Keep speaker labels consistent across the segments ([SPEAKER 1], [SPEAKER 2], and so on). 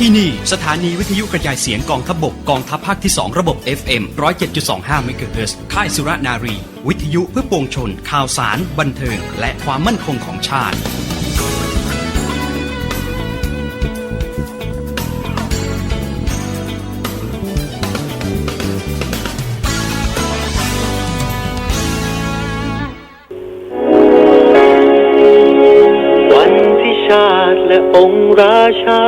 [SPEAKER 1] ที่นี่ สถานีวิทยุกระจายเสียงกองทัพบบกกองทัพภาคที่ 2 ระบบ FM 107.25เมกะเฮิรตซ์ค่ายสุรนารี วิทยุเพื่อปวงชน ข่าวสาร บันเทิง และความมั่นคงของชาติ
[SPEAKER 2] วันที่ชาติและองค์ราชา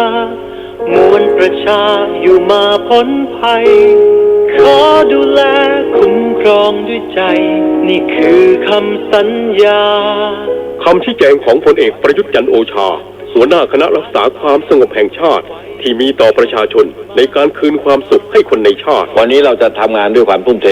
[SPEAKER 2] ประชาอยู่มาพ้นภัย ขอดูแลคุ้มครองด้วยใจ นี่คือคำสัญญา
[SPEAKER 3] คำชี้แจงของพลเอกประยุทธ์จันทร์โอชาหัวหน้าคณะรักษาความสงบแห่งชาติ ที่มีต่อประชาชนในการคืนความสุขให้คนในชาติ
[SPEAKER 4] วันนี้เราจะทำงานด้วยความทุ่มเท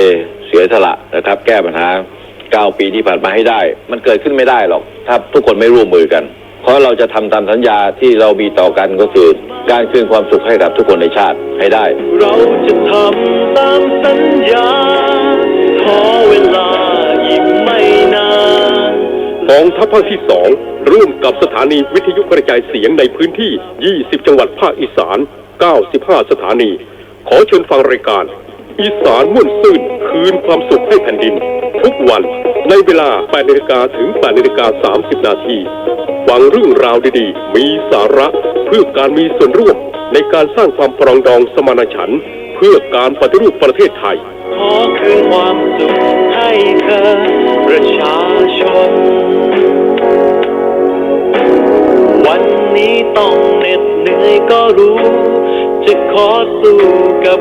[SPEAKER 4] เสียสละนะครับ แก้ปัญหา 9 ปีที่ผ่านมาให้ได้ มันเกิดขึ้นไม่ได้หรอก ถ้าทุกคนไม่ร่วมมือกัน เพราะเราจะทำตามสัญญาที่เรามีต่อกันก็คือ การคืนความสุขให้กับทุกคนในชาติให้ได้
[SPEAKER 2] เราจะทำตามสัญญาขอเวลาอีกไม่นาน
[SPEAKER 3] กองทัพภาคที่สองร่วมกับสถานีวิทยุกระจายเสียงในพื้นที่ 20 จังหวัดภาคอีสาน 95 สถานี ขอเชิญฟังรายการ อีสานม่วนซื่นคืนความสุขให้แผ่นดิน ทุกวันในเวลา8นาฬิกาถึง8นาฬิกา30 นาทีฟังเรื่องราวดีๆ มีสาระเพื่อการมีส่วนร่วมในการสร้างความปรองดองสมานฉันท์เพื่อการปฏิรูปประเทศไทย
[SPEAKER 2] ขอคืนความสุขให้เธอประชาชน วันนี้ต้องเหน็ดเหนื่อยก็รู้ จะขอสู้กับ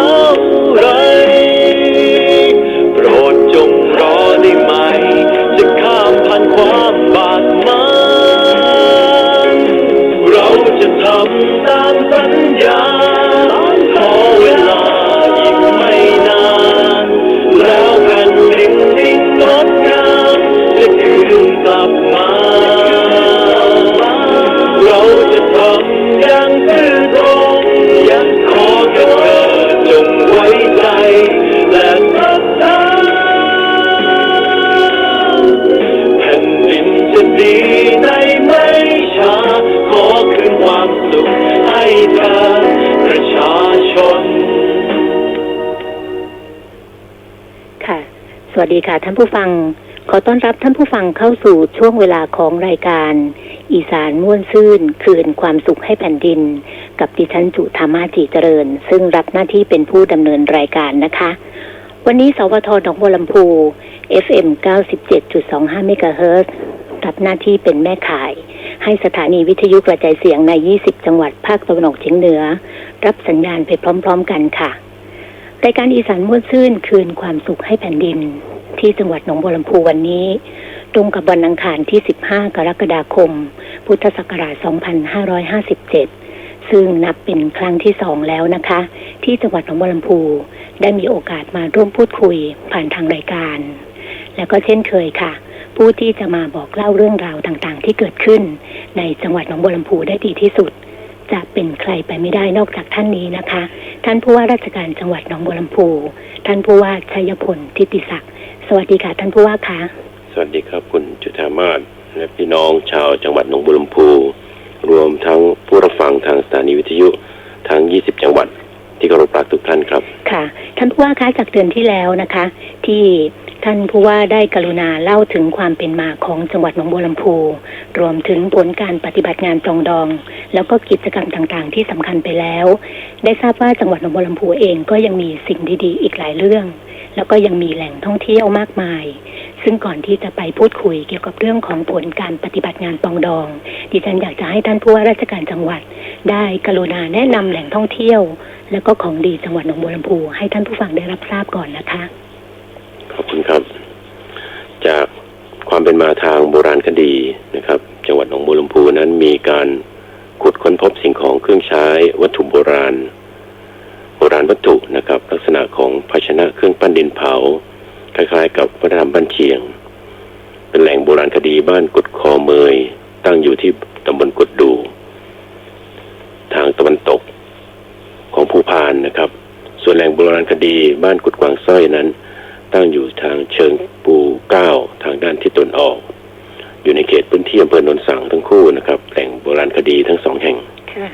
[SPEAKER 2] ำตามสัญญา ดีค่ะท่าน
[SPEAKER 5] ผู้ฟัง ขอต้อนรับท่านผู้ฟังเข้าสู่ช่วงเวลาของรายการ อีสานม่วนซื่น คืนความสุขให้แผ่นดิน กับดิฉันจุธามาจีเจริญ ซึ่งรับหน้าที่เป็นผู้ดำเนินรายการนะคะ วันนี้สวทหนองบัวลำพู FM 97.25เมกะเฮิรตซ์รับหน้าที่เป็นแม่ขาย ให้สถานีวิทยุกระจายเสียงใน 20 จังหวัดภาคตะวันออกเฉียงเหนือ รับสัญญาณไปพร้อม ๆ กันค่ะรายการอีสานม่วนซื่นคืนความสุขให้แผ่นดิน ที่จังหวัดหนองบัวลำพูวันนี้ ตรงกับวันอังคารที่ 15 กรกฎาคม พุทธศักราช 2557 ซึ่งนับเป็นครั้งที่สองแล้วนะคะ ที่จังหวัดหนองบัวลำพูได้มีโอกาสมาร่วมพูดคุยผ่านทางรายการ แล้วก็เช่นเคยค่ะ ผู้ที่จะมาบอกเล่าเรื่องราวต่างๆ ที่เกิดขึ้น ในจังหวัดหนองบัวลำพูได้ดีที่สุด จะเป็นใครไปไม่ได้นอกจากท่านนี้นะคะ ท่านผู้ว่าราชการจังหวัดหนองบัวลำพูท่านผู้ว่าชัยพลทิติศักดิ์ สวัสดีค่ะ ท่านผู้ว่าคะ
[SPEAKER 3] สวัสดีครับคุณจุธามาศและพี่น้องชาวจังหวัดหนองบัวลำพู รวมทั้งผู้รับฟังทางสถานีวิทยุทั้ง 20 จังหวัดที่เคารพรักทุกท่านครับ
[SPEAKER 5] ค่ะ ท่านผู้ว่าคะจากเดือนที่แล้วนะคะ ที่ท่านผู้ว่าได้กรุณาเล่าถึงความเป็นมาของจังหวัดหนองบัวลำพู รวมถึงผลการปฏิบัติงานปรองดอง แล้วก็กิจกรรมต่างๆ ที่สำคัญไปแล้ว ได้ทราบว่าจังหวัดหนองบัวลำพูเองก็ยังมีสิ่งดีๆ อีกหลายเรื่อง แล้วก็ยังมีแหล่งท่องเที่ยวมากมาย ซึ่งก่อนที่จะไปพูดคุยเกี่ยวกับเรื่องของผลการปฏิบัติงานปองดอง ดิฉันอยากจะให้ท่านผู้ว่าราชการจังหวัด ได้กรุณาแนะนำแหล่งท่องเที่ยว แล้วก็ของดีจังหวัดหนองบัวลำพูให้ท่านผู้ฟังได้รับทราบก่อนนะคะ
[SPEAKER 3] ขอบคุณครับ จากความเป็นมาทางโบราณคดีนะครับ จังหวัดหนองบัวลำพูนั้นมีการขุดค้นพบสิ่งของเครื่องใช้วัตถุโบราณ
[SPEAKER 6] บราณวัตถุนะครับ ลักษณะของภาชนะเครื่องปั้นดินเผา คล้ายๆ กับวัฒนธรรมบ้านเชียง เป็นแหล่งโบราณคดีบ้านกุดคอเมย ตั้งอยู่ที่ตำบลกุดดู ทางตะวันตกของภูพานนะครับ ส่วนแหล่งโบราณคดีบ้านกุดกวางสร้อยนั้น ตั้งอยู่ทางเชิงปูเก้าทางด้านทิศตะวันออก อยู่ในเขตพื้นที่อำเภอโนนสังทั้งคู่นะครับ แหล่งโบราณคดีทั้งสองแห่ง
[SPEAKER 5] ค่ะ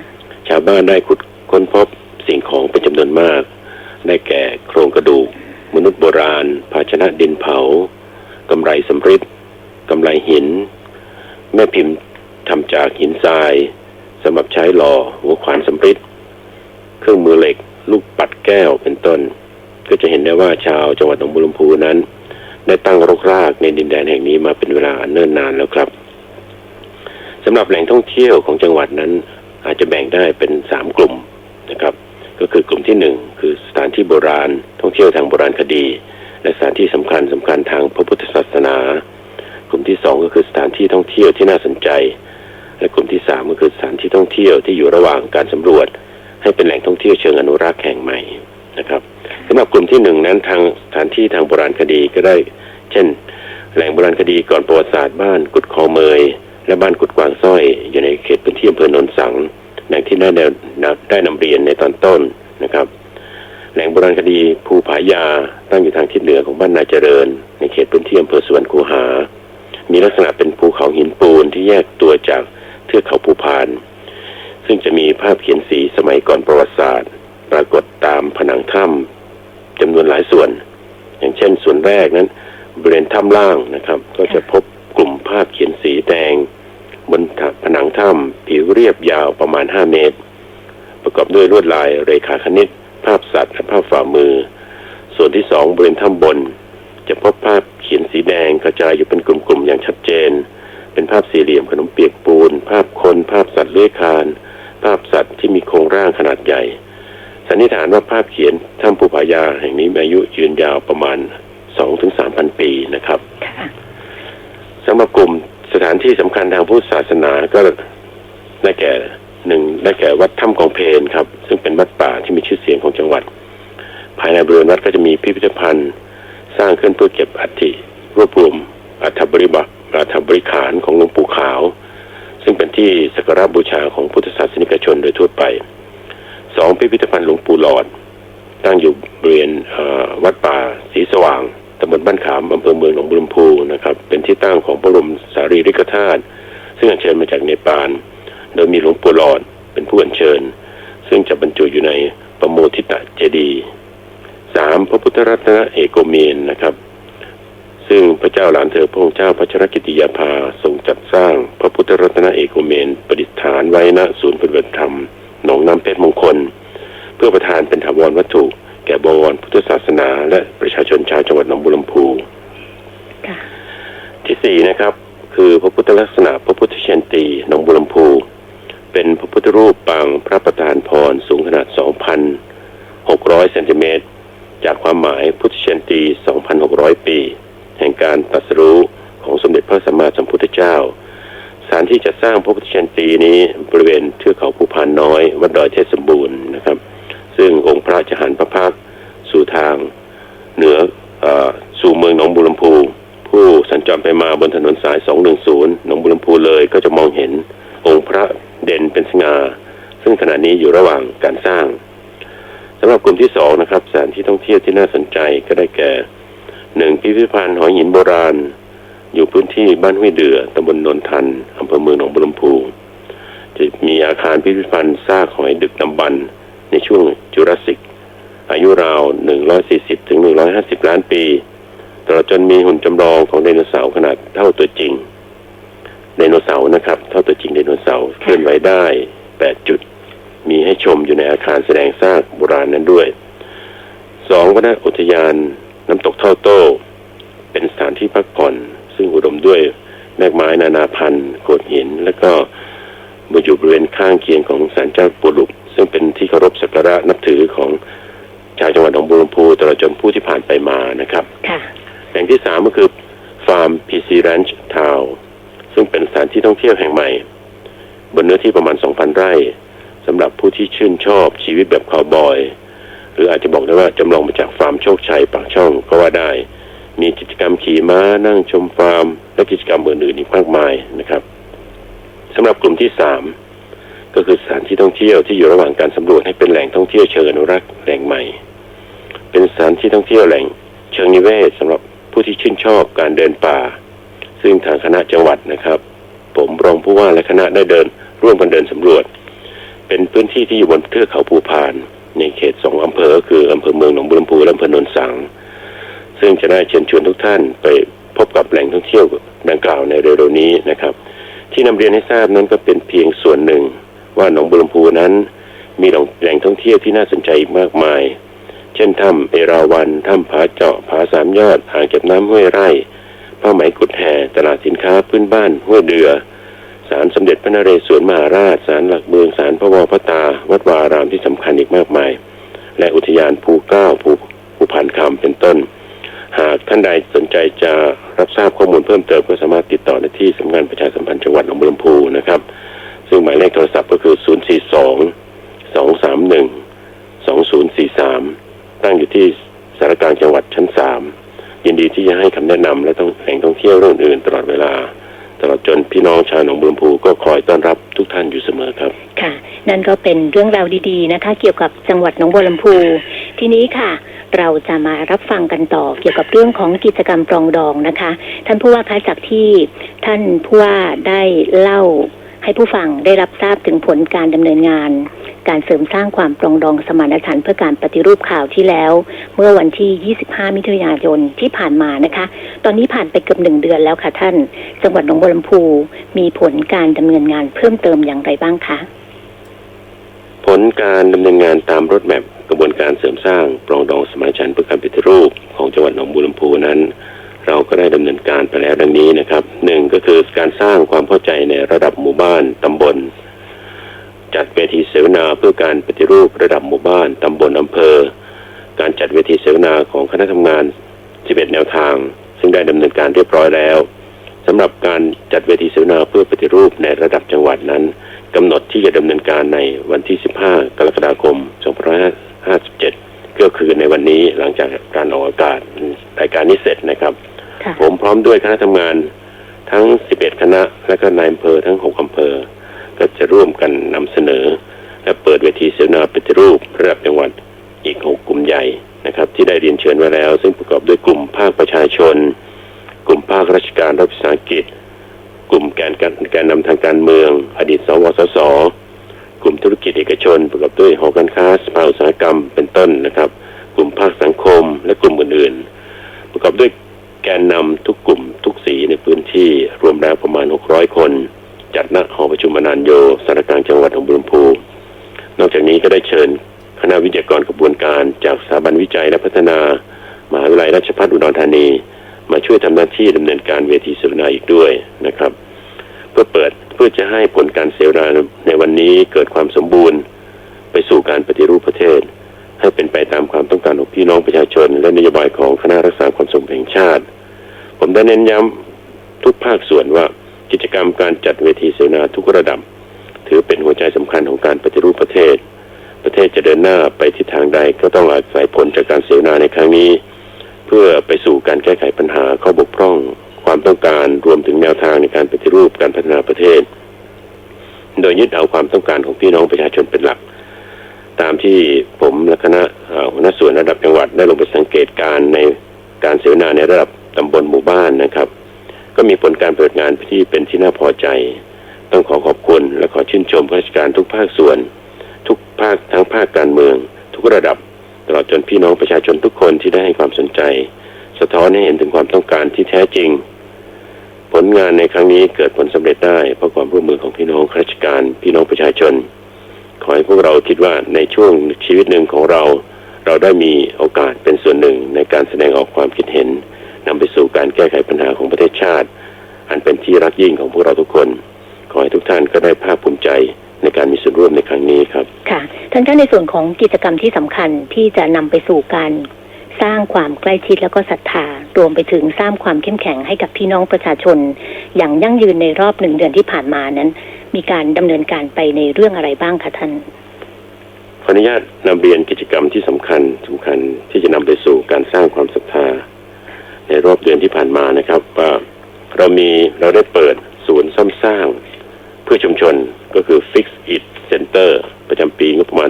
[SPEAKER 6] ชาวบ้านได้ขุดค้นพบ สิ่งของเป็นจำนวนมาก ได้แก่โครงกระดูก มนุษย์โบราณ ภาชนะดินเผากำไรสำริดกำไรหิน แม่พิมพ์ทำจากหินทรายสำหรับใช้หล่อหัวขวานสำริดเครื่องมือเหล็ก ลูกปัดแก้วเป็นต้น ก็จะเห็นได้ว่าชาวจังหวัดหนองบัวลำพูนั้น ได้ตั้งรกรากในดินแดนแห่งนี้มาเป็นเวลาอันเนิ่นนานแล้วครับสำหรับแหล่งท่องเที่ยวของจังหวัดนั้น อาจจะแบ่งได้เป็นสามกลุ่มนะครับ ก็คือกลุ่มที่หนึ่งคือสถานที่โบราณ ท่องเที่ยวทางโบราณคดี และสถานที่สำคัญสำคัญทางพระพุทธศาสนา กลุ่มที่สองก็คือสถานที่ท่องเที่ยวที่น่าสนใจ และกลุ่มที่สามก็คือสถานที่ท่องเที่ยวที่อยู่ระหว่างการสำรวจ ให้เป็นแหล่งท่องเที่ยวเชิงอนุรักษ์แห่งใหม่นะครับสำหรับกลุ่มที่หนึ่งนั้นทางสถานที่ทางโบราณคดีก็ได้ เช่น แหล่งโบราณคดีก่อนประวัติศาสตร์บ้านกุดคอเมย และบ้านกุดกวางสร้อย อยู่ในเขตพื้นที่อำเภอโนนสัง ดังที่ได้แนวได้นำเรียนในตอนต้นนะครับ แหล่งโบราณคดีภูผายาตั้งอยู่ทางทิศเหนือของบ้านนาเจริญ ในเขตพื้นที่อำเภอสวนคูหา มีลักษณะเป็นภูเขาหินปูนที่แยกตัวจากเทือกเขาภูพาน ซึ่งจะมีภาพเขียนสีสมัยก่อนประวัติศาสตร์ ปรากฏตามผนังถ้ำจำนวนหลายส่วน อย่างเช่นส่วนแรกนั้นบริเวณถ้ำล่างนะครับ ก็จะพบกลุ่มภาพเขียนสีแดง บนผนังถ้ำผิวเรียบยาวประมาณ 5 เมตร ประกอบด้วยลวดลายเรขาคณิต ภาพสัตว์และภาพฝ่ามือ ส่วนที่สองบริเวณถ้ำบน จะพบภาพเขียนสีแดงกระจายอยู่เป็นกลุ่มๆอย่างชัดเจน เป็นภาพสี่เหลี่ยมขนมเปียกปูน ภาพคนภาพสัตว์เลื้อยคลานภาพสัตว์ที่มีโครงร่างขนาดใหญ่สันนิษฐานว่าภาพเขียนถ้ำภูผายาแห่งนี้มีอายุยืนยาวประมาณ2-3,000ปีนะครับ
[SPEAKER 5] ค่ะ
[SPEAKER 6] สำหรับกลุ่ม สถานที่สำคัญทางพุทธศาสนาก็ได้แก่หนึ่งได้แก่วัดถ้ำกองเพนครับ ซึ่งเป็นวัดป่าที่มีชื่อเสียงของจังหวัด ภายในบริเวณวัดก็จะมีพิพิธภัณฑ์ สร้างขึ้นเพื่อเก็บอัฐิรวบรวมอัฐบริบะอัฐบริขารของหลวงปู่ขาว ซึ่งเป็นที่สักการะบูชาของพุทธศาสนิกชนโดยทั่วไปสองพิพิธภัณฑ์หลวงปู่หลอด ตั้งอยู่บริเวณวัดป่าศรีสว่าง ตำบลบ้านขามอำเภอเมืองหนองบุรมพูนะครับ เป็นที่ตั้งของพระบรมสารีริกธาตุซึ่งอัญเชิญมาจากเนปาลโดยมีหลวงปู่หลอดเป็นผู้อัญเชิญ ซึ่งจะบรรจุอยู่ในประโมทิตะเจดีสามพระพุทธรัตนเอกเมนนะครับ ซึ่งพระเจ้าหลานเธอพระองค์เจ้าพัชรกิติยาภาทรงจัดสร้างพระพุทธรัตนเอกเมน ประดิษฐานไว้ณศูนย์ปฏิบัติธรรมหนองน้ำเพชรมงคล เพื่อประทานเป็นถาวรวัตถุ แก่บวรพุทธศาสนา และประชาชนชาว วัดหนองบุรมพู
[SPEAKER 5] ค่ะ
[SPEAKER 6] ที่สี่นะครับ คือพระพุทธลักษณะพระพุทธเชนตีหนองบุรมพู เป็นพระพุทธรูปปางพระประธานพรสูงขนาด 2,600เซนติเมตรจากความหมายพุทธเชนตี 2,600 ปี แห่งการตรัสรู้ของสมเด็จพระสัมมาสัมพุทธเจ้าสถานที่จะสร้างพระพุทธเชนตีนี้บริเวณเทือกเขาภูพานน้อย วัดดอยเทศสมบูรณ์นะครับ ซึ่งองค์พระจะหันพระพักตร์สู่ทางเหนือเออสู่เมืองหนองบุรมพู ผู้สัญจรไปมาบนถนนสาย 210 หนองบุรมพูเลยก็จะมองเห็นองค์พระเด่นเป็นสง่าซึ่งขณะนี้อยู่ระหว่างการสร้างสำหรับกลุ่มที่สองนะครับสถานที่ท่องเที่ยวที่น่าสนใจก็ได้แก่หนึ่งพิพิธภัณฑ์หอยหินโบราณ อยู่พื้นที่บ้านห้วยเดือตำบลนนทันอำเภอเมืองหนองบุรมพูจะมีอาคารพิพิธภัณฑ์ซากหอยดึกดำบรรในช่วงจูราสสิกอายุราว 140ถึง150 ล้านปี ตลอดจนมีหุ่นจำลองของไดโนเสาร์ขนาดเท่าตัวจริงไดโนเสาร์นะครับ เท่าตัวจริงไดโนเสาร์เคลื่อนไหวได้ 8 จุด มีให้ชมอยู่ในอาคารแสดงซากโบราณนั้นด้วยสองวนอุทยานน้ำตกเท่าโต้ เป็นสถานที่พักผ่อน ซึ่งอุดมด้วยแมกไม้นานาพันธุ์โขดหิน และก็มาอยู่บริเวณข้างเคียงของศาลเจ้าปุรุก ซึ่งเป็นที่เคารพสักการะนับถือของชาวจังหวัดหนองบัวลำพูตลอดจนผู้ที่ผ่านไปมานะครับ หล่งที่สามก็คือฟาร์มพีซีแรนช์ทาวซึ่งเป็นสถานที่ท่องเที่ยวแห่งใหม่ บนเนื้อที่ประมาณ 2,000 ไร่สำหรับผู้ที่ชื่นชอบชีวิตแบบคาวบอย หรือาจจะบอกได้ว่าจำลองมาจากฟาร์มโชคชัยปากช่องก็ว่าได้ มีกิจกรรมขี่ม้านั่งชมฟาร์ม และกิจกรรมอื่นๆอีกมากมายนะครับสำหรับกลุ่มที่สามก็คือสถานที่ท่องเที่ยวที่อยู่ระหว่างการสำรวจให้เป็นแหล่งท่องเที่ยวเชิงอนุรักษ์แหล่งใหม่ เป็นสถานที่ท่องเที่ยวแหล่งเชิงนิเวศสำหรับ ผู้ที่ชื่นชอบการเดินป่า ซึ่งทางคณะจังหวัดนะครับ ผมรองผู้ว่าและคณะได้เดิน ร่วมกันเดินสำรวจ เป็นพื้นที่ที่อยู่บนเทือกเขาภูพาน ในเขตสองอำเภอก็คืออำเภอเมืองหนองบัวลำพูและอำเภอโนนสัง ซึ่งจะได้เชิญชวนทุกท่านไปพบกับแหล่งท่องเที่ยวดังกล่าวในเร็วๆนี้นะครับ ที่นำเรียนให้ทราบนั้นก็เป็นเพียงส่วนหนึ่ง ว่าหนองบัวลำพูนั้น มีแหล่งท่องเที่ยวที่น่าสนใจมากมาย เช่นถ้ำเอราวันถ้ำผาเจาะผาสามยอดอ่างเก็บน้ำห้วยไร่ผ้าไหมกุดแห่ตลาดสินค้าพื้นบ้านห้วยเดือศาลสมเด็จพระนเรศวรมหาราชศาลหลักเมืองศาลพระวรพระตา วัดวารามที่สำคัญอีกมากมาย และอุทยานภูเก้าภูภูพันคำเป็นต้น หากท่านใดสนใจจะรับทราบข้อมูลเพิ่มเติมก็สามารถติดต่อได้ที่สำนักงานประชาสัมพันธ์จังหวัดหนองบัวลำพูนะครับ ซึ่งหมายเลขโทรศัพท์ก็คือ 042 231 2043 ตั้งอยู่ที่สารกลางจังหวัดชั้น3ยินดีที่จะให้คำแนะนำและต้องแห่งท่องเที่ยวเรื่องอื่นตลอดเวลา ตลอดจนพี่น้องชาวหนองบัวลำพูก็คอยต้อนรับทุกท่านอยู่เสมอครับ
[SPEAKER 5] ค่ะ นั่นก็เป็นเรื่องราวดีๆนะคะ เกี่ยวกับจังหวัดหนองบัวลำพูทีนี้ค่ะเราจะมารับฟังกันต่อเกี่ยวกับเรื่องของกิจกรรมปรองดองนะคะ ท่านผู้ว่าคะจากที่ท่านผู้ว่าได้เล่าให้ผู้ฟังได้รับทราบถึงผลการดำเนินงาน การเสริมสร้างความปรองดองสมานฉันท์เพื่อการปฏิรูปข่าวที่แล้ว เมื่อวันที่ 25 มิถุนายนที่ผ่านมานะคะ ตอนนี้ผ่านไปเกือบหนึ่งเดือนแล้วค่ะท่าน จังหวัดหนองบัวลำพูมีผลการดำเนินงานเพิ่มเติมอย่างไรบ้างคะ
[SPEAKER 6] ผลการดำเนินงานตามรถแมพกระบวนการเสริมสร้างปรองดองสมานฉันท์เพื่อการปฏิรูปของจังหวัดหนองบัวลำพูนั้น เราก็ได้ดำเนินการไปแล้วดังนี้นะครับหนึ่งก็คือการสร้างความเข้าใจในระดับหมู่บ้านตำบล จัดเวทีเสวนาเพื่อการปฏิรูประดับหมู่บ้านตำบลอำเภอ การจัดเวทีเสวนาของคณะทำงาน 11 แนวทาง ซึ่งได้ดำเนินการเรียบร้อยแล้วสำหรับการจัดเวทีเสวนาเพื่อปฏิรูปในระดับจังหวัดนั้นกำหนดที่จะดำเนินการในวันที่ 15 กรกฎาคม 2557 ก็คือในวันนี้หลังจากการออกอากาศรายการนี้เสร็จนะครับ
[SPEAKER 5] ค่ะ
[SPEAKER 6] ผมพร้อมด้วยคณะทำงานทั้ง 11 คณะและก็นายอำเภอทั้ง 6 อำเภอ ก็จะร่วมกันนำเสนอ และเปิดเวทีเสวนาปฏิรูประดับจังหวัดอีกหกกลุ่มใหญ่นะครับ ที่ได้เรียนเชิญไว้แล้ว ซึ่งประกอบด้วยกลุ่มภาคประชาชน กลุ่มภาคราชการรัฐวิสาหกิจ กลุ่มแกนการแกนนำทางการเมือง อดีตสวสส กลุ่มธุรกิจเอกชน ประกอบด้วยหอการค้าสภาอุต ที่ดำเนินการเวทีเสวนาอีกด้วยนะครับ เพื่อเปิดเพื่อจะให้ผลการเสวนาในวันนี้เกิดความสมบูรณ์ ไปสู่การปฏิรูปประเทศ ให้เป็นไปตามความต้องการของพี่น้องประชาชน และนโยบายของคณะรักษาความสงบแห่งชาติ ผมได้เน้นย้ำทุกภาคส่วนว่ากิจกรรมการจัดเวทีเสวนาทุกระดับ ถือเป็นหัวใจสำคัญของการปฏิรูปประเทศ ประเทศจะเดินหน้าไปทิศทางใดก็ต้องอาศัยผลจากการเสวนาในครั้งนี้ เพื่อไป แก้ไขปัญหาข้อบกพร่อง ความต้องการรวมถึงแนวทางในการปฏิรูปการพัฒนาประเทศ โดยยึดเอาความต้องการของพี่น้องประชาชนเป็นหลัก ตามที่ผมและคณะหัวหน้าส่วนระดับจังหวัดได้ลงไปสังเกตการในการเสวนาในระดับตำบลหมู่บ้านนะครับ ก็มีผลการปฏิบัติงานที่เป็นที่น่าพอใจ ต้องขอขอบคุณและขอชื่นชมข้าราชการทุกภาคส่วน ทุกภาคทั้งภาคการเมือง ทุกระดับ ตลอดจนพี่น้องประชาชนทุกคนที่ได้ให้ความสนใจ สะท้อนให้เห็นถึงความต้องการที่แท้จริง ผลงานในครั้งนี้เกิดผลสำเร็จได้เพราะความร่วมมือของพี่น้องข้าราชการพี่น้องประชาชน ขอให้พวกเราคิดว่าในช่วงชีวิตหนึ่งของเรา เราได้มีโอกาสเป็นส่วนหนึ่งในการแสดงออกความคิดเห็นนำไปสู่การแก้ไขปัญหาของประเทศชาติ อันเป็นที่รักยิ่งของพวกเราทุกคน ขอให้ทุกท่านก็ได้ภาคภูมิใจในการมีส่วนร่วมในครั้งนี้ครับ
[SPEAKER 5] ค่ะท่านคะในส่วนของกิจกรรมที่สำคัญที่จะนำไปสู่การ สร้างความใกล้ชิดแล้วก็ศรัทธารวมไปถึงสร้างความเข้มแข็งให้กับพี่น้องประชาชน อย่างยั่งยืนในรอบหนึ่งเดือนที่ผ่านมานั้น มีการดำเนินการไปในเรื่องอะไรบ้างคะท่าน
[SPEAKER 6] ขออนุญาตนำเรียนกิจกรรมที่สำคัญสำคัญที่จะนำไปสู่การสร้างความศรัทธา ในรอบเดือนที่ผ่านมานะครับว่าเรามีเราได้เปิดศูนย์ซ่อมสร้าง เพื่อชุมชนก็คือ Fix It Center ประจำปีงบประมาณ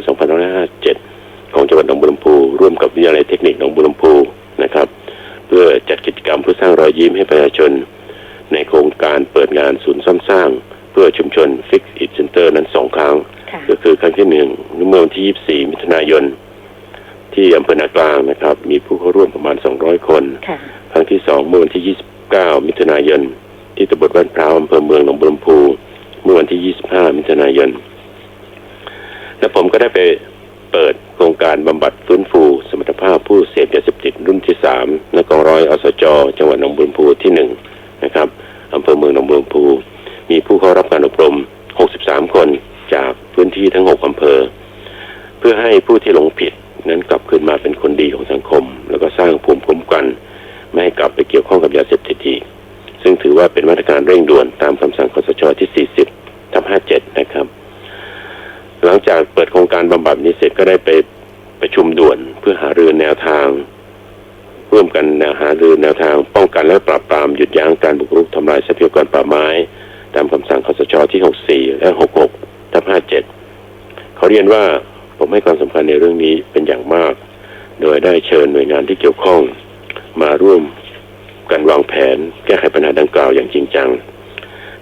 [SPEAKER 6] 2557 ของจังหวัดหนองบัวลำพูร่วมกับวิทยาลัยเทคนิคหนองบัวลำพูนะครับ เพื่อจัดกิจกรรมเพื่อสร้างรอยยิ้มให้ประชาชน ในโครงการเปิดงานศูนย์ซ่อมสร้าง เพื่อชุมชน Fix It Center นั้นสองครั้ง
[SPEAKER 5] ค่ะ
[SPEAKER 6] ก็คือครั้งที่หนึ่งเมื่อวันที่ 24 มิถุนายน ที่อำเภอนากลางนะครับ มีผู้เข้าร่วมประมาณ 200 คน
[SPEAKER 5] ค่ะ
[SPEAKER 6] ครั้งที่สองเมื่อวันที่ 29 มิถุนายน ที่ตำบลบ้านพร้าวอำเภอเมืองหนองบัวลำพู เมื่อวันที่ 25 มิถุนายน และผมก็ได้ไปเปิด โครงการบำบัดฟื้นฟู สมรรถภาพผู้เสพยาเสพติดรุ่นที่3ในกองร้อยอสจ จังหวัดหนองบัวลำพูที่1นะครับอำเภอเมืองหนองบัวลำพู มีผู้เข้ารับการอบรม 63 คนจากพื้นที่ทั้ง 6 อำเภอ เพื่อให้ผู้ที่หลงผิดนั้นกลับคืนมาเป็นคนดีของสังคม แล้วก็สร้างภูมิคุ้มกัน ไม่ให้กลับไปเกี่ยวข้องกับยาเสพติดอีกซึ่งถือว่าเป็นมาตรการเร่งด่วนตามคำสั่งคสชที่ 40ทับ57 นะครับ หลังจากเปิดโครงการบำบัดนี้เสร็จก็ได้ไปประชุมด่วนเพื่อหา รือแนวทาง ร่วมกันนวหารือแนวทาง ป้องกันและปราบปรามหยุดยั้งการบุกรุกทำลายทรัพยากรป่าไม้ ตามคำสั่งคสชที่ 64 และ 66 ทับ 57 เขอเรียนว่าผมให้ความสำคัญในเรื่องนี้เป็นอย่างมาก โดยได้เชิญหน่วยงานที่เกี่ยวข้อง มาร่วมกันวางแผน แก้ไขปัญหาดังกล่าวอย่างจริงจัง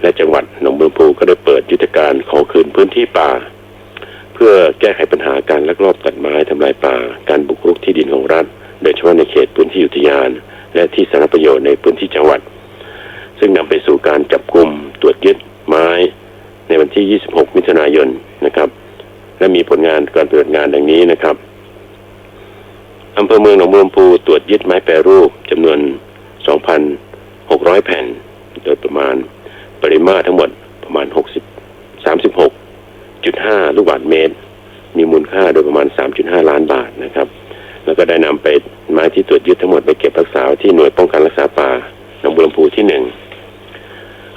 [SPEAKER 6] และจังหวัดหนองบัวลำพูก็ได้เปิดยุทธการขอคืนพื้นที่ป่า เพื่อแก้ไขปัญหาการลักลอบตัดไม้ทำลายป่า การบุกรุกที่ดินของรัฐ โดยเฉพาะในเขตพื้นที่อุทยาน และที่สาธารณประโยชน์ในพื้นที่จังหวัด ซึ่งนำไปสู่การจับกลุ่มตรวจยึดไม้ ในวันที่ 26 มิถุนายนนะครับ และมีผลงานการปฏิบัติงานดังนี้นะครับอำเภอเมืองหนองบัวลำพูตรวจยึดไม้แปรรูปจำนวน 2,600 แผ่น โดยประมาณปริมาตรทั้งหมดประมาณ 60 36.5 ลูกบาศก์เมตร มีมูลค่าโดยประมาณ 3.5 ล้านบาทนะครับ แล้วก็ ได้นำไปไม้ที่ตรวจยึดทั้งหมดไปเก็บรักษาที่หน่วยป้องกันรักษาป่าหนองบัวลำพูที่หนึ่ง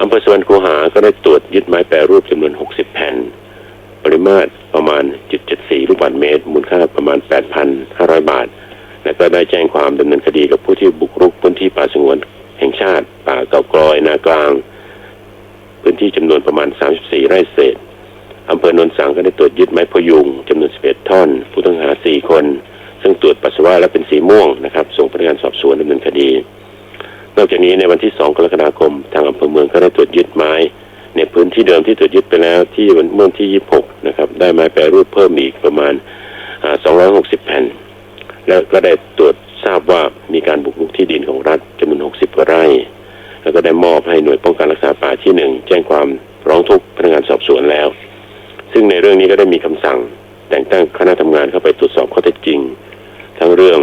[SPEAKER 6] อำเภอสวรรคูหาก็ได้ตรวจยึดไม้แปรรูปจำนวน 60 แผ่น ปริมาตรประมาณ 0.74 ลูกบาศก์เมตร มูลค่าประมาณ 8,500 บาท และก็ได้แจ้งความดำเนินคดีกับผู้ที่บุกรุกพื้นที่ป่าสงวนแห่งชาติ ป่าเก่ากลอยนากลาง พื้นที่จำนวนประมาณ 34 ไร่เศษ อำเภอโนนสังก็ได้ตรวจยึดไม้พยุงจำนวน 11 ท่อน ผู้ต้องหา 4 คน ซึ่งตร วจปัสสาและเป็นสีม่วงนะครับ ส่งพนักงานสอบสวนดำเนินคดี นอกจากนี้ในวันที่ 2 กรกฎาคม ทางอำเภอเมืองก็ได้ตรวจยึดไม้ ในพื้นที่เดิมที่ตรวจยึดไปแล้วที่วันเมื่อวันที่ 26 นะครับ ได้ไม้แปรรูปเพิ่มอีกประมาณอ่า260 แผ่น แล้วก็ได้ตรวจทราบว่ามีการบุกรุกที่ดินของรัฐจำนวน 60กว่าไร่ แล้วก็ได้มอบให้หน่วยป้องกันรักษาป่าที่หนึ่งแจ้งความร้องทุกข์พนักงานสอบสวนแล้ว ซึ่งในเรื่องนี้ก็ได้มีคำสั่ง แต่งตั้งคณะทำงานเข้าไปตรวจสอบข้อเท็จจริง ทั้งเรื่อง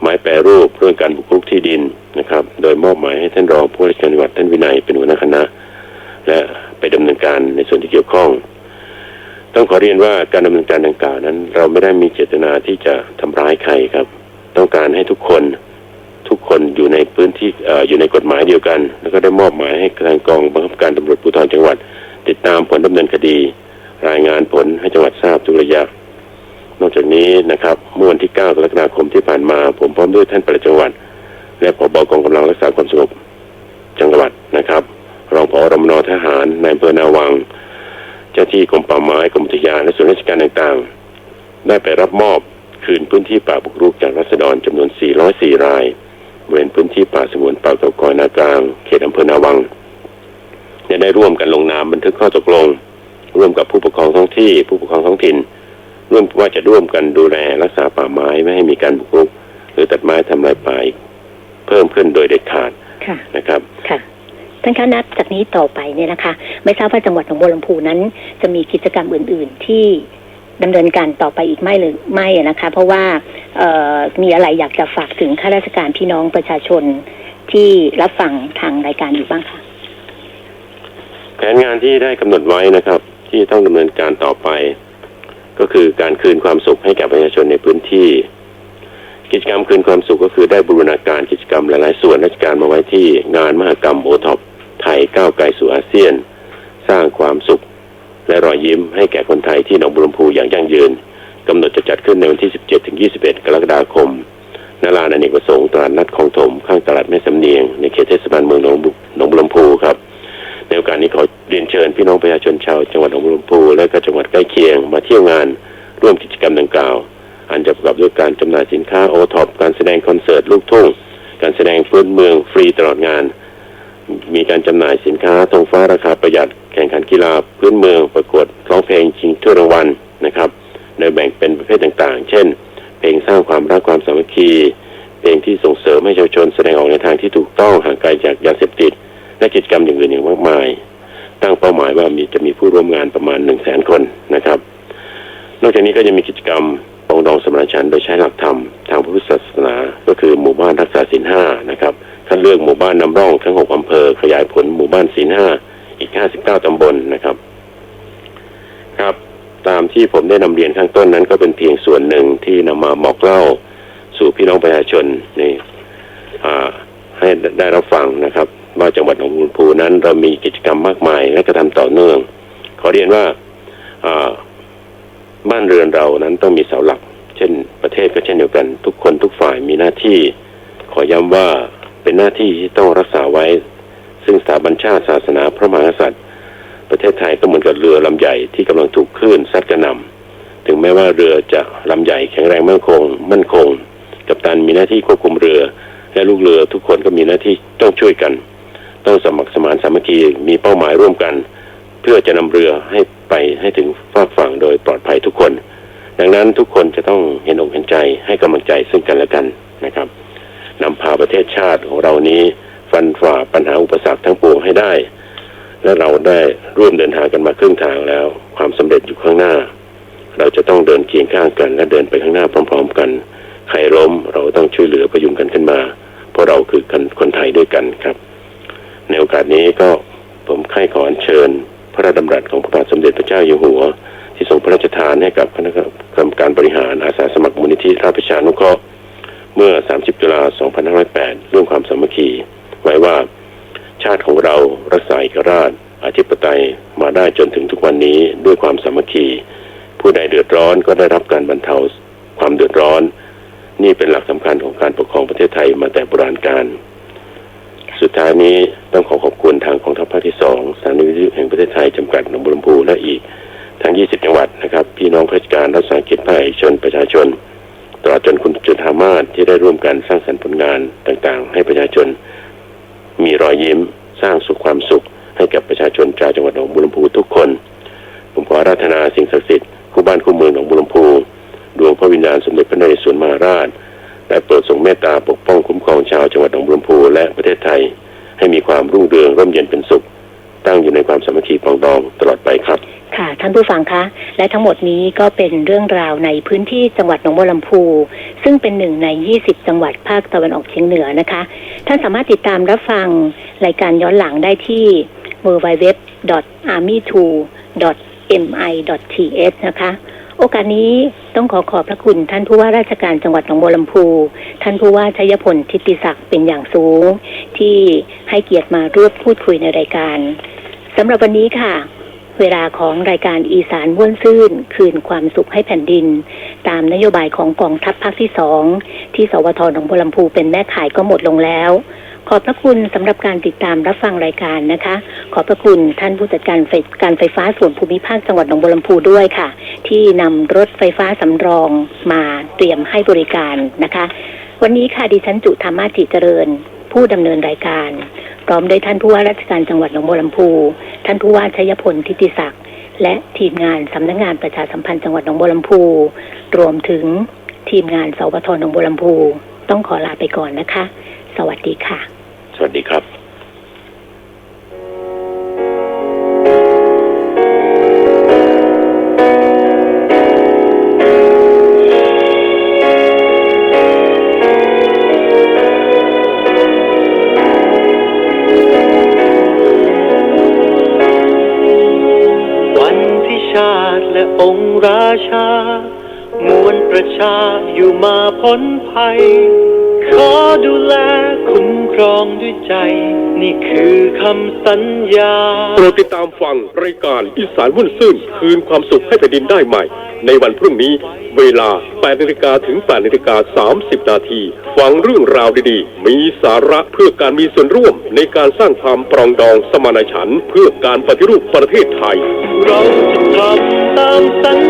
[SPEAKER 6] ไม้แปรรูปเรื่องการบุกรุกที่ดินนะครับ โดยมอบหมายให้ท่านรองผู้ว่าราชการจังหวัดท่านวินัยเป็นหัวหน้าคณะ และไปดำเนินการในส่วนที่เกี่ยวข้อง ต้องขอเรียนว่าการดำเนินการดังกล่าวนั้น เราไม่ได้มีเจตนาที่จะทำร้ายใครครับ ต้องการให้ทุกคนทุกคนอยู่ในพื้นที่อยู่ในกฎหมายเดียวกัน แล้วก็ได้มอบหมายให้ทางกองบังคับการตำรวจภูธรจังหวัด ติดตามผลดำเนินคดี รายงานผลให้จังหวัดทราบทุกระยะ นอกจากนี้นะครับเมื่อวันที่ 9 กรกฎาคมที่ผ่านมา ผมพร้อมด้วยท่านปลัดจังหวัด และผบกองกำลังรักษาความสงบจังหวัดนะครับรองผอรมนทหารนายอำเภอนาวัง เจ้าที่กรมป่าไม้กรมอุทยานและส่วนราชการต่างๆ ได้ไปรับมอบคืนพื้นที่ป่าบุกรุกจากรัษฎรจำนวน 404 รายบริเวณพื้นที่ป่าสงวนป่าเก่ากอยนากลางเขตอำเภอนาวังจะได้ร่วมกันลงนามบันทึกข้อตกลง ร่วมกับผู้ปกครองท้องที่ผู้ปกครองท้องถิ่น ร่วมว่าจะร่วมกันดูแลรักษาป่าไม้ไม่ให้มีการบุกรุก หรือตัดไม้ทำลายป่าอีกเพิ่มขึ้นโดยเด็ดขาด
[SPEAKER 5] ค่ะ
[SPEAKER 6] นะครับ
[SPEAKER 5] ค่ะท่านคะนับจากนี้ต่อไปเนี่ยนะคะ ไม่ทราบว่าจังหวัดหนองบัวลำพูนั้น จะมีกิจกรรมอื่น ๆ ที่ดำเนินการต่อไปอีกไม่หรือไม่อะนะคะ เพราะว่าเอ่อมีอะไรอยากจะฝากถึงข้าราชการพี่น้องประชาชนที่รับฟังทางรายการอยู่บ้างคะ
[SPEAKER 6] แผนงานที่ได้กำหนดไว้นะครับ ที่ต้องดำเนินการต่อไป ก็คือการคืนความสุขให้แก่ประชาชนในพื้นที่ กิจกรรมคืนความสุขก็คือได้บูรณาการกิจกรรมหลายๆ ส่วนราชการมาไว้ที่งานมหกรรมโอท็อปไทยก้าวไกลสู่อาเซียน สร้างความสุข และรอยยิ้มให้แก่คนไทยที่หนองบุรมพูอย่างยั่งยืนกำหนดจะจัดขึ้นในวันที่ 17ถึง21 กรกฎาคมณลานอเนกประสงค์ตลาดนัดคลองถมข้างตลาดแม่สำเนียงในเขตเทศบาลเมืองหนองบุหนองบุรมพูครับ ในโอกาสนี้ขอเรียนเชิญพี่น้องประชาชนชาวจังหวัดหนองบัวลำพูและก็จังหวัดใกล้เคียง มาเที่ยวงานร่วมกิจกรรมดังกล่าว อันจะประกอบด้วยการจำหน่ายสินค้าโอท็อปการแสดงคอนเสิร์ตลูกทุ่ง การแสดงพื้นเมืองฟรีตลอดงาน มีการจำหน่ายสินค้าธงฟ้าราคาประหยัดแข่งขันกีฬาพื้นเมืองประกวดร้องเพลงชิงถ้วยรางวัลนะครับโดยแบ่งเป็นประเภทต่างๆ เช่น เพลงสร้างความรักความสามัคคี เพลงที่ส่งเสริมให้เยาวชนแสดงออกในทางที่ถูกต้องห่างไกลจากยาเสพติด และกิจกรรมอย่างอื่นอย่างมากมาย ตั้งเป้าหมายว่ามีจะมีผู้ร่วมงานประมาณหนึ่งแสนคนนะครับ นอกจากนี้ก็จะมีกิจกรรมปองดองสมรชันโดยใช้หลักธรรมทางพระพุทธศาสนา ก็คือหมู่บ้านรักษาศีลห้านะครับคัดเลือกหมู่บ้านนำร่องทั้งหกอำเภอ ขยายผลหมู่บ้านศีลห้าอีกห้าสิบเก้าตำบลนะครับ ครับ ตามที่ผมได้นำเรียนข้างต้นนั้น ก็เป็นเพียงส่วนหนึ่งที่นำมาบอกเล่าสู่พี่น้องประชาชนนอ่ให้ได้รับฟังนะครับ ว่าจังหวัดหนองบัวลำพูนั้น เรามีกิจกรรมมากมายและกระทำต่อเนื่อง ขอเรียนว่าอ่าบ้านเรือนเรานั้นต้องมีเสาหลัก เช่น ประเทศก็เช่นเดียวกัน ทุกคนทุกฝ่ายมีหน้าที่ ขอย้ำว่าเป็นหน้าที่ที่ต้องรักษาไว้ ซึ่งสถาบันชาติศาสนาพระมหากษัตริย์ ประเทศไทยก็เหมือนกับเรือลำใหญ่ที่กำลังถูกคลื่นซัดกระหน่ำถึงแม้ว่าเรือจะลำใหญ่แข็งแรงมั่นคง มั่นคง กัปตันมีหน้าที่ควบคุมเรือ และลูกเรือทุกคนก็มีหน้าที่ต้องช่วยกัน ต้องสมัครสมานสามัคคีมีเป้าหมายร่วมกัน เพื่อจะนำเรือให้ไปให้ถึงฟากฝั่งโดยปลอดภัยทุกคน ดังนั้นทุกคนจะต้องเห็นอกเห็นใจให้กำลังใจซึ่งกันและกันนะครับนำพาประเทศชาติของเรานี้ฟันฝ่าปัญหาอุปสรรคทั้งปวงให้ได้ และเราได้ร่วมเดินทางกันมาครึ่งทางแล้ว ความสำเร็จอยู่ข้างหน้า เราจะต้องเดินเคียงข้างกันและเดินไปข้างหน้าพร้อม ๆ กันใครล้มเราต้องช่วยเหลือประยุงกันขึ้นมา เพราะเราคือกันคนไทยด้วยกันครับ ในโอกาสนี้ก็ผมใคร่ขออัญเชิญ พระราชดำรัสของพระบาทสมเด็จพระเจ้าอยู่หัว ที่ทรงพระราชทานให้กับคณะกรรมการบริหารอาสาสมัครมูลนิธิราชประชานุเคราะห์เมื่อ 30 ตุลา 2508 เรื่องความสามัคคีไว้ว่าชาติของเรารักษาเอกราชอธิปไตยมาได้จนถึงทุกวันนี้ด้วยความสามัคคีผู้ใดเดือดร้อนก็ได้รับการบรรเทาความเดือดร้อน นี่เป็นหลักสำคัญของการปกครองประเทศไทยมาแต่โบราณกาล สุดท้ายนี้ต้องขอขอบคุณทางกองทัพภาคที่สองสถานีวิทยุแห่งประเทศไทยจำกัดหนองบัวลำพูและอีกทั้ง 20 จังหวัดนะครับ พี่น้องข้าราชการรัฐสาหกิจภาคเอกชนประชาชน ผู้
[SPEAKER 5] ฟังคะ และทั้งหมดนี้ก็เป็นเรื่องราวในพื้นที่จังหวัดหนองบัวลำพู ซึ่งเป็นหนึ่งใน 20 จังหวัดภาคตะวันออกเฉียงเหนือนะคะ ท่านสามารถติดตามรับฟังรายการย้อนหลังได้ที่ www.army2.mi.th นะคะโอกาสนี้ต้องขอขอบพระคุณท่านผู้ว่าราชการจังหวัดหนองบัวลำพู ท่านผู้ว่าชัยพลทิติศักดิ์เป็นอย่างสูง ที่ให้เกียรติมาร่วมพูดคุยในรายการสำหรับวันนี้ค่ะ เวลาของรายการอีสานม่วนซื่น คืนความสุขให้แผ่นดิน ตามนโยบายของกองทัพภาคที่สองที่สวทหนองบัวลำพูเป็นแม่ขายก็หมดลงแล้วขอบพระคุณสำหรับการติดตามรับฟังรายการนะคะ ขอบพระคุณท่านผู้จัดการไฟการไฟฟ้าส่วนภูมิภาคจังหวัดหนองบัวลำพูด้วยค่ะ ที่นำรถไฟฟ้าสำรองมาเตรียมให้บริการนะคะ วันนี้ค่ะดิฉันจุธรรมาจิเจริญ ผู้ดำเนินรายการ พร้อมด้วยท่านผู้ว่าราชการจังหวัดหนองบัวลำพู ท่านผู้ว่าชัยพลทิติศักดิ์และทีมงานสำนักงานประชาสัมพันธ์จังหวัดหนองบัวลำพู รวมถึงทีมงานสวทหนองบัวลำพู ต้องขอลาไปก่อนนะคะ สวัสดีค่ะ
[SPEAKER 6] สวัสดีครับ
[SPEAKER 2] ภัย ขอดูแลคุ้มครองด้วยใจ นี่คือคำสัญญา
[SPEAKER 3] โปรดติดตามฟังรายการอีสานวุ่นซื่นคืนความสุขให้แผ่นดินได้ใหม่ ในวันพรุ่งนี้เวลา 8นาฬิกาถึง 8นาฬิกา30 นาที ฟังเรื่องราวดีๆ มีสาระเพื่อการมีส่วนร่วมในการสร้างความปรองดองสมานฉันท์เพื่อการปฏิรูปประเทศไทย
[SPEAKER 2] เราจะทำตามสัญญา